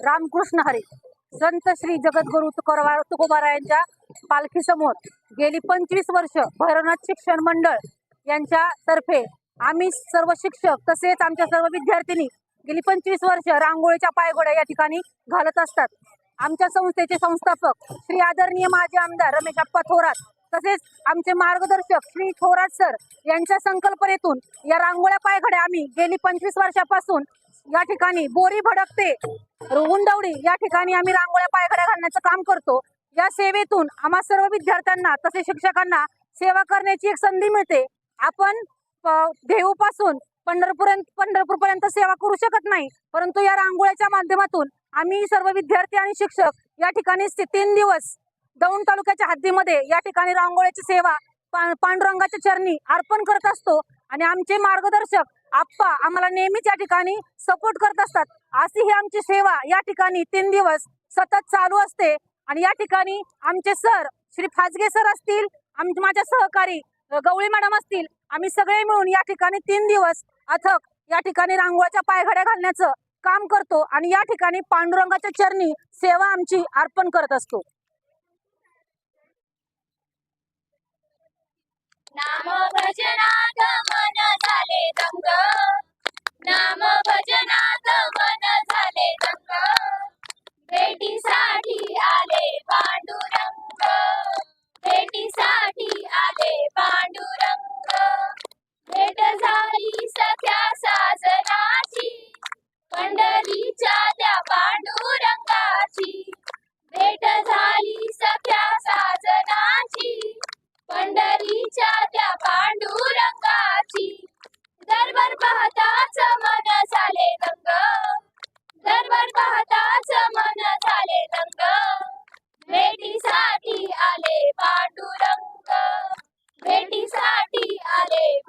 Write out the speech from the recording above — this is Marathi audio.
रामकृष्ण हरी संत श्री जगद्गुरु तुकोबा तुकोबारायांच्या पालखीसमोर गेली पंचवीस वर्ष भैरवनाथ शिक्षण मंडळ यांच्या तर्फे आम्ही सर्व शिक्षक तसेच आमच्या सर्व विद्यार्थिनी गेली पंचवीस वर्ष रांगोळीच्या पायगोड्या या ठिकाणी घालत असतात. आमच्या संस्थेचे संस्थापक श्री आदरणीय माजी आमदार रमेश अप्पा थोरात तसेच आमचे मार्गदर्शक श्री थोरात सर यांच्या संकल्पनेतून या रांगोळ्या पायघड्या आम्ही गेली पंचवीस वर्षापासून या ठिकाणी बोरी भडकते. रुंदवडी या ठिकाणी आम्ही रांगोळ्या पायघड्या घालण्याचं काम करतो. या सेवेतून आम्हा सर्व विद्यार्थ्यांना तसेच शिक्षकांना सेवा करण्याची एक संधी मिळते. आपण देऊ पासून पंढरपूर पंढरपूर पर्यंत सेवा करू शकत नाही परंतु या रांगोळ्याच्या माध्यमातून आम्ही सर्व विद्यार्थी आणि शिक्षक या ठिकाणी तीन दिवस दौंड तालुक्याच्या हद्दीमध्ये या ठिकाणी रांगोळ्याची सेवा पांडुरंगाच्या चरणी अर्पण करत असतो. आणि आमचे मार्गदर्शक आप्पा आम्हाला नेहमीच या ठिकाणी सपोर्ट करत असतात. अशी ही आमची सेवा या ठिकाणी तीन दिवस सतत चालू असते. आणि या ठिकाणी आमचे सर श्री फाजगे सर असतील माझ्या सहकारी गवळी मॅडम असतील आम्ही सगळे मिळून या ठिकाणी तीन दिवस अथक या ठिकाणी रांगोळ्याच्या पायघड्या घालण्याचं काम करतो. आणि या ठिकाणी पांडुरंगाच्या चरणी सेवा आमची अर्पण करत असतो. नाम भजना भेटीसाठी आले पांडुरंग. भेटीसाठी आले